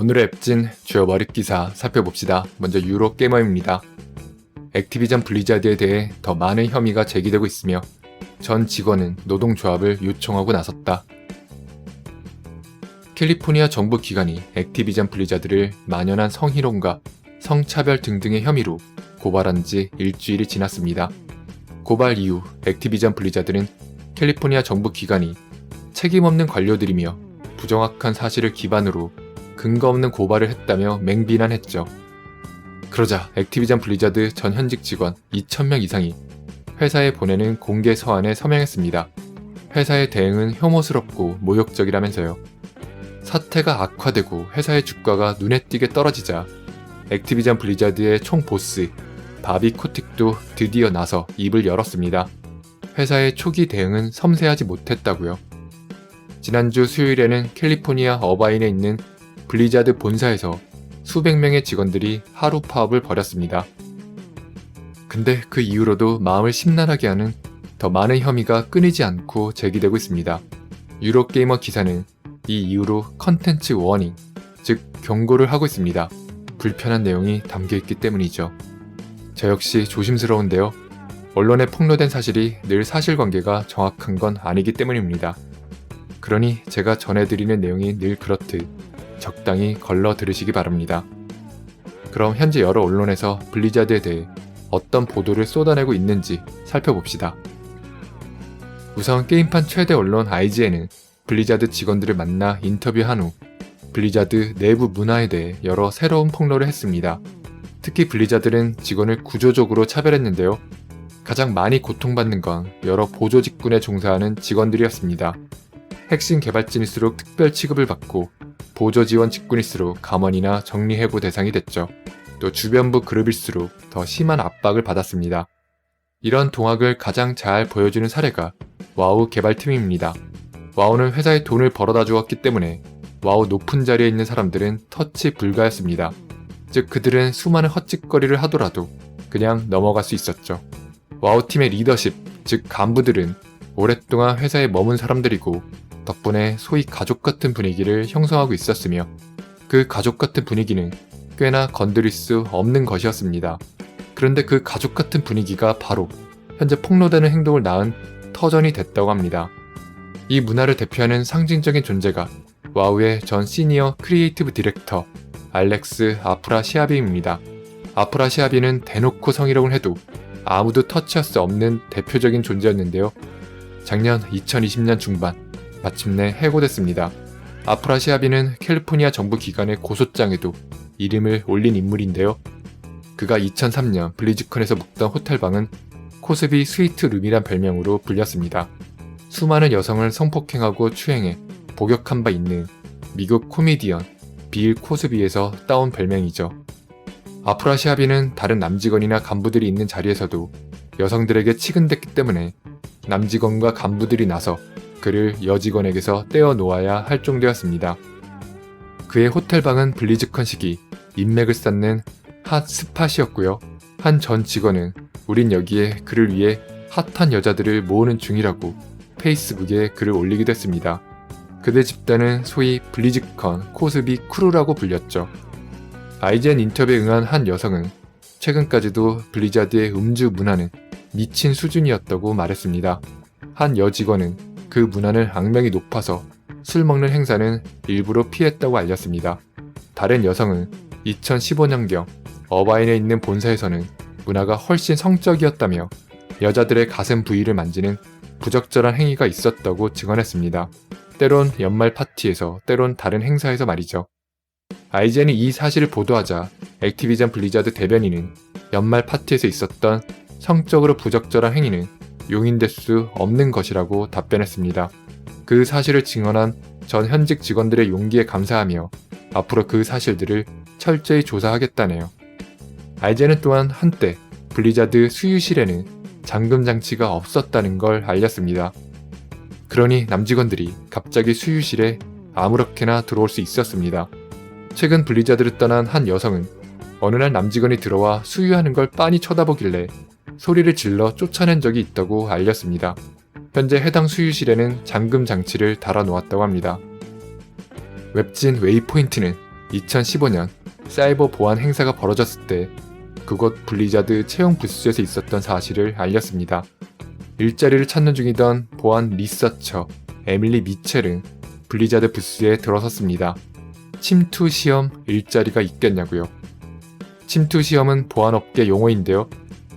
오늘의 앱진 주요 머릿 기사 살펴봅시다. 먼저 유로 게이머입니다. 액티비전 블리자드에 대해 더 많은 혐의가 제기되고 있으며 전 직원은 노동조합을 요청하고 나섰다. 캘리포니아 정부 기관이 액티비전 블리자드를 만연한 성희롱과 성차별 등등의 혐의로 고발한 지 일주일이 지났습니다. 고발 이후 액티비전 블리자드는 캘리포니아 정부 기관이 책임 없는 관료들이며 부정확한 사실을 기반으로 근거 없는 고발을 했다며 맹비난했죠. 그러자 액티비전 블리자드 전 현직 직원 2,000명 이상이 회사에 보내는 공개 서한에 서명했습니다. 회사의 대응은 혐오스럽고 모욕적이라면서요. 사태가 악화되고 회사의 주가가 눈에 띄게 떨어지자 액티비전 블리자드의 총 보스 바비 코틱도 드디어 나서 입을 열었습니다. 회사의 초기 대응은 섬세하지 못했다고요. 지난주 수요일에는 캘리포니아 어바인에 있는 블리자드 본사에서 수백 명의 직원들이 하루 파업을 벌였습니다. 근데 그 이후로도 마음을 심란하게 하는 더 많은 혐의가 끊이지 않고 제기되고 있습니다. 유로게이머 기사는 이 이후로 컨텐츠 워닝, 즉 경고를 하고 있습니다. 불편한 내용이 담겨 있기 때문이죠. 저 역시 조심스러운데요. 언론에 폭로된 사실이 늘 사실관계가 정확한 건 아니기 때문입니다. 그러니 제가 전해드리는 내용이 늘 그렇듯 적당히 걸러 들으시기 바랍니다. 그럼 현재 여러 언론에서 블리자드에 대해 어떤 보도를 쏟아내고 있는지 살펴봅시다. 우선 게임판 최대 언론 IGN은 블리자드 직원들을 만나 인터뷰한 후 블리자드 내부 문화에 대해 여러 새로운 폭로를 했습니다. 특히 블리자드는 직원을 구조적으로 차별했는데요. 가장 많이 고통받는 건 여러 보조 직군에 종사하는 직원들이었습니다. 핵심 개발진일수록 특별 취급을 받고 보조 지원 직군일수록 감원이나 정리해부 대상이 됐죠. 또 주변부 그룹일수록 더 심한 압박을 받았습니다. 이런 동학을 가장 잘 보여주는 사례가 와우 개발팀입니다. 와우는 회사에 돈을 벌어다 주었기 때문에 와우 높은 자리에 있는 사람들은 터치 불가였습니다. 즉 그들은 수많은 헛짓거리를 하더라도 그냥 넘어갈 수 있었죠. 와우 팀의 리더십, 즉 간부들은 오랫동안 회사에 머문 사람들이고 덕분에 소위 가족 같은 분위기를 형성하고 있었으며 그 가족 같은 분위기는 꽤나 건드릴 수 없는 것이었습니다. 그런데 그 가족 같은 분위기가 바로 현재 폭로되는 행동을 낳은 터전이 됐다고 합니다. 이 문화를 대표하는 상징적인 존재가 와우의 전 시니어 크리에이티브 디렉터 알렉스 아프라 시아비입니다. 아프라 시아비는 대놓고 성희롱을 해도 아무도 터치할 수 없는 대표적인 존재였는데요. 작년 2020년 중반 마침내 해고됐습니다. 아프라 시아비는 캘리포니아 정부 기관의 고소장에도 이름을 올린 인물인데요. 그가 2003년 블리즈컨에서 묵던 호텔방은 코스비 스위트 룸이란 별명으로 불렸습니다. 수많은 여성을 성폭행하고 추행해 복역한 바 있는 미국 코미디언 빌 코스비에서 따온 별명이죠. 아프라 시아비는 다른 남직원이나 간부들이 있는 자리에서도 여성들에게 치근댔기 때문에 남직원과 간부들이 나서 그를 여직원에게서 떼어 놓아야 할 정도였습니다. 그의 호텔방은 블리즈컨 시기 인맥을 쌓는 핫 스팟이었고요. 한 전 직원은 우린 여기에 그를 위해 핫한 여자들을 모으는 중이라고 페이스북에 글을 올리기도 했습니다. 그대 집단은 소위 블리즈컨 코스비 크루라고 불렸죠. 아이젠 인터뷰에 응한 한 여성은 최근까지도 블리자드의 음주 문화는 미친 수준이었다고 말했습니다. 한 여직원은 그 문화는 악명이 높아서 술 먹는 행사는 일부러 피했다고 알렸습니다. 다른 여성은 2015년경 어바인에 있는 본사에서는 문화가 훨씬 성적이었다며 여자들의 가슴 부위를 만지는 부적절한 행위가 있었다고 증언했습니다. 때론 연말 파티에서, 때론 다른 행사에서 말이죠. 아이젠이 이 사실을 보도하자 액티비전 블리자드 대변인은 연말 파티에서 있었던 성적으로 부적절한 행위는 용인될 수 없는 것이라고 답변했습니다. 그 사실을 증언한 전 현직 직원들의 용기에 감사하며 앞으로 그 사실들을 철저히 조사하겠다네요. 아이젠은 또한 한때 블리자드 수유실에는 잠금 장치가 없었다는 걸 알렸습니다. 그러니 남직원들이 갑자기 수유실에 아무렇게나 들어올 수 있었습니다. 최근 블리자드를 떠난 한 여성은 어느 날 남직원이 들어와 수유하는 걸 빤히 쳐다보길래 소리를 질러 쫓아낸 적이 있다고 알렸습니다. 현재 해당 수유실에는 잠금 장치를 달아 놓았다고 합니다. 웹진 웨이포인트는 2015년 사이버 보안 행사가 벌어졌을 때 그곳 블리자드 채용 부스에서 있었던 사실을 알렸습니다. 일자리를 찾는 중이던 보안 리서처 에밀리 미첼은 블리자드 부스에 들어섰습니다. 침투 시험 일자리가 있겠냐고요. 침투 시험은 보안업계 용어인데요.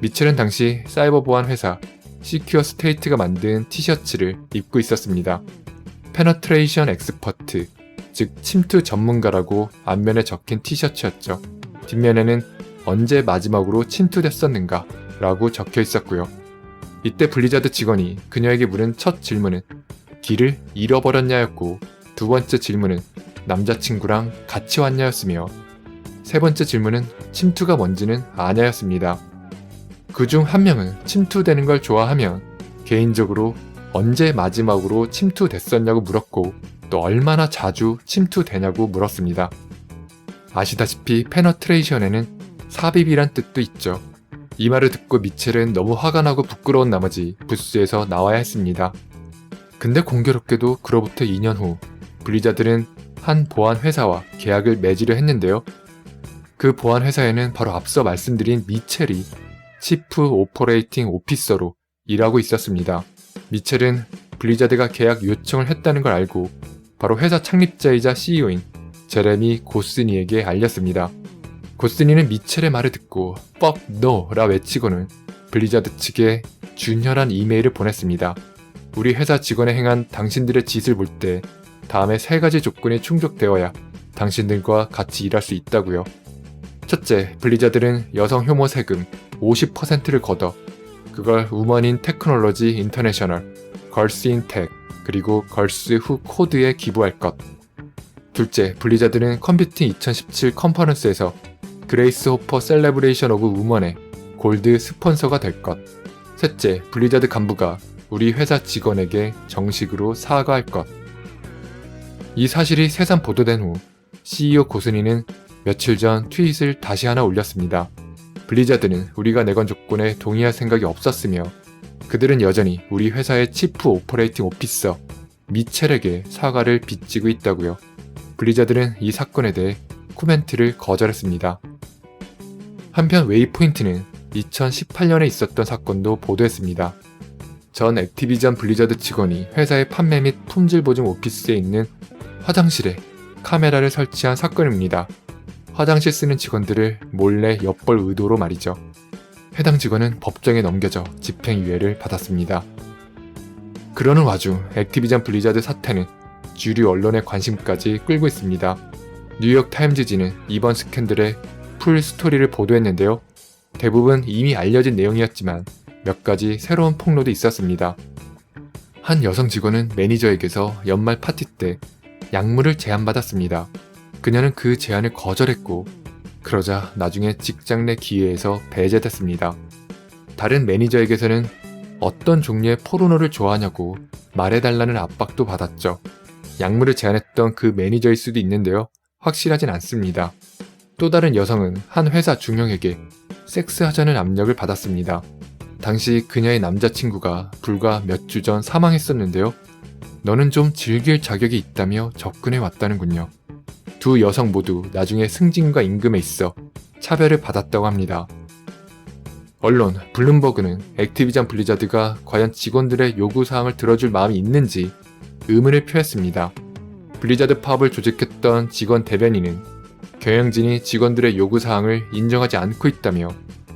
미첼은 당시 사이버 보안 회사 시큐어 스테이트가 만든 티셔츠를 입고 있었습니다. 페너트레이션 엑스퍼트, 즉 침투 전문가라고 앞면에 적힌 티셔츠였죠. 뒷면에는 언제 마지막으로 침투됐었는가 라고 적혀 있었고요. 이때 블리자드 직원이 그녀에게 물은 첫 질문은 길을 잃어버렸냐였고 두 번째 질문은 남자친구랑 같이 왔냐였으며 세 번째 질문은 침투가 뭔지는 아냐였습니다. 그중 한 명은 침투되는 걸 좋아하면 개인적으로 언제 마지막으로 침투됐었냐고 물었고 또 얼마나 자주 침투되냐고 물었습니다. 아시다시피 페너트레이션에는 삽입이란 뜻도 있죠. 이 말을 듣고 미첼은 너무 화가 나고 부끄러운 나머지 부스에서 나와야 했습니다. 근데 공교롭게도 그로부터 2년 후 블리자드는 한 보안 회사와 계약을 맺으려 했는데요. 그 보안 회사에는 바로 앞서 말씀드린 미첼이 치프 오퍼레이팅 오피서로 일하고 있었습니다. 미첼은 블리자드가 계약 요청을 했다는 걸 알고 바로 회사 창립자이자 CEO인 제레미 고스니에게 알렸습니다. 고스니는 미첼의 말을 듣고 fuck no라 외치고는 블리자드 측에 준혈한 이메일을 보냈습니다. 우리 회사 직원에 행한 당신들의 짓을 볼 때 다음에 세 가지 조건이 충족되어야 당신들과 같이 일할 수 있다고요. 첫째, 블리자드는 여성 혐오 세금 50%를 걷어 그걸 우먼인 테크놀로지 인터내셔널, 걸스 인 텍, 그리고 걸스 후 코드에 기부할 것. 둘째, 블리자드는 컴퓨팅 2017 컨퍼런스에서 그레이스 호퍼 셀레브레이션 오브 우먼의 골드 스폰서가 될 것. 셋째, 블리자드 간부가 우리 회사 직원에게 정식으로 사과할 것. 이 사실이 세상 보도된 후 CEO 고순이는 며칠 전 트윗을 다시 하나 올렸습니다. 블리자드는 우리가 내건 조건에 동의할 생각이 없었으며 그들은 여전히 우리 회사의 치프 오퍼레이팅 오피서 미첼에게 사과를 빚지고 있다고요. 블리자드는 이 사건에 대해 코멘트를 거절했습니다. 한편 웨이포인트는 2018년에 있었던 사건도 보도했습니다. 전 액티비전 블리자드 직원이 회사의 판매 및 품질 보증 오피스에 있는 화장실에 카메라를 설치한 사건입니다. 화장실 쓰는 직원들을 몰래 엿볼 의도로 말이죠. 해당 직원은 법정에 넘겨져 집행유예를 받았습니다. 그러는 와중 액티비전 블리자드 사태는 주류 언론의 관심까지 끌고 있습니다. 뉴욕 타임즈지는 이번 스캔들의 풀 스토리를 보도했는데요. 대부분 이미 알려진 내용이었지만 몇 가지 새로운 폭로도 있었습니다. 한 여성 직원은 매니저에게서 연말 파티 때 약물을 제안받았습니다. 그녀는 그 제안을 거절했고, 그러자 나중에 직장 내 기회에서 배제됐습니다. 다른 매니저에게서는 어떤 종류의 포르노를 좋아하냐고 말해달라는 압박도 받았죠. 약물을 제안했던 그 매니저일 수도 있는데요. 확실하진 않습니다. 또 다른 여성은 한 회사 중형에게 섹스하자는 압력을 받았습니다. 당시 그녀의 남자친구가 불과 몇 주 전 사망했었는데요. 너는 좀 즐길 자격이 있다며 접근해 왔다는군요. 두 여성 모두 나중에 승진과 임금에 있어 차별을 받았다고 합니다. 언론 블룸버그는 액티비전 블리자드가 과연 직원들의 요구사항을 들어줄 마음이 있는지 의문을 표했습니다. 블리자드 파업을 조직했던 직원 대변인은 경영진이 직원들의 요구사항을 인정하지 않고 있다며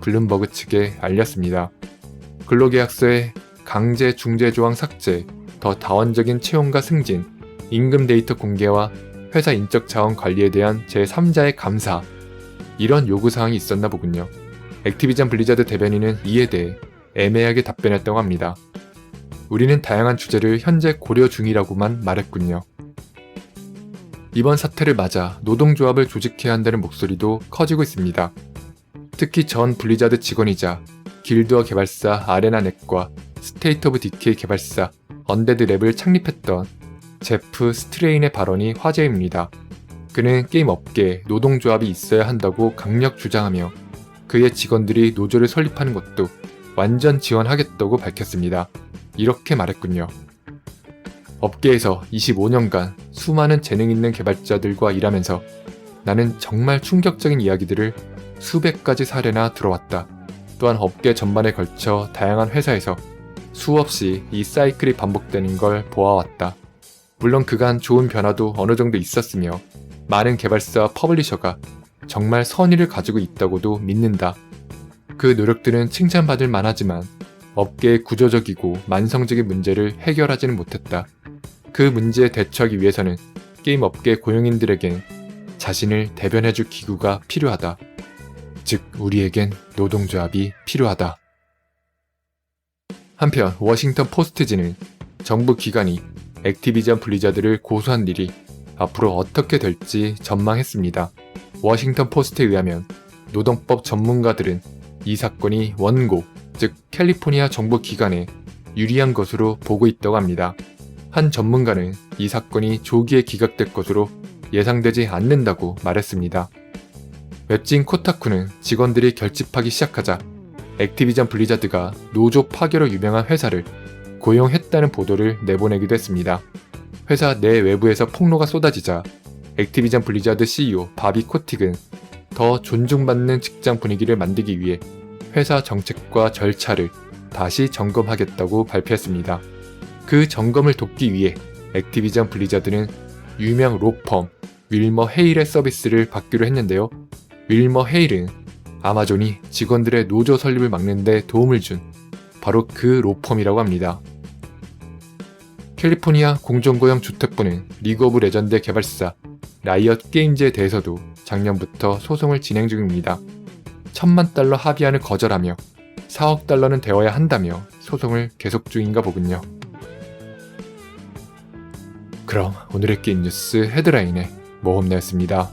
블룸버그 측에 알렸습니다. 근로계약서의 강제 중재 조항 삭제, 더 다원적인 채용과 승진, 임금 데이터 공개와 회사 인적 자원 관리에 대한 제3자의 감사, 이런 요구 사항이 있었나 보군요. 액티비전 블리자드 대변인은 이에 대해 애매하게 답변했다고 합니다. 우리는 다양한 주제를 현재 고려 중이라고만 말했군요. 이번 사태를 맞아 노동조합을 조직해야 한다는 목소리도 커지고 있습니다. 특히 전 블리자드 직원이자 길드워 개발사 아레나넷과 스테이트 오브 디케이 개발사 언데드 랩을 창립했던 제프 스트레인의 발언이 화제입니다. 그는 게임 업계에 노동조합이 있어야 한다고 강력 주장하며 그의 직원들이 노조를 설립하는 것도 완전 지원하겠다고 밝혔습니다. 이렇게 말했군요. 업계에서 25년간 수많은 재능 있는 개발자들과 일하면서 나는 정말 충격적인 이야기들을 수백 가지 사례나 들어왔다. 또한 업계 전반에 걸쳐 다양한 회사에서 수없이 이 사이클이 반복되는 걸 보아왔다. 물론 그간 좋은 변화도 어느 정도 있었으며 많은 개발사와 퍼블리셔가 정말 선의를 가지고 있다고도 믿는다. 그 노력들은 칭찬받을 만하지만 업계의 구조적이고 만성적인 문제를 해결하지는 못했다. 그 문제에 대처하기 위해서는 게임 업계 고용인들에겐 자신을 대변해줄 기구가 필요하다. 즉, 우리에겐 노동조합이 필요하다. 한편 워싱턴 포스트지는 정부 기관이 액티비전 블리자드를 고소한 일이 앞으로 어떻게 될지 전망했습니다. 워싱턴 포스트에 의하면 노동법 전문가들은 이 사건이 원고, 즉 캘리포니아 정부 기관에 유리한 것으로 보고 있다고 합니다. 한 전문가는 이 사건이 조기에 기각될 것으로 예상되지 않는다고 말했습니다. 웹진 코타쿠는 직원들이 결집하기 시작하자 액티비전 블리자드가 노조 파괴로 유명한 회사를 고용했다는 보도를 내보내기도 했습니다. 회사 내 외부에서 폭로가 쏟아지자 액티비전 블리자드 CEO 바비 코틱은 더 존중받는 직장 분위기를 만들기 위해 회사 정책과 절차를 다시 점검하겠다고 발표했습니다. 그 점검을 돕기 위해 액티비전 블리자드는 유명 로펌 윌머 헤일의 서비스를 받기로 했는데요. 윌머 헤일은 아마존이 직원들의 노조 설립을 막는 데 도움을 준 바로 그 로펌이라고 합니다. 캘리포니아 공정고용 주택부는 리그 오브 레전드 개발사 라이엇 게임즈에 대해서도 작년부터 소송을 진행 중입니다. 천만 달러 합의안을 거절하며 4억 달러는 되어야 한다며 소송을 계속 중인가 보군요. 그럼 오늘의 게임 뉴스 헤드라인의 모험내였습니다.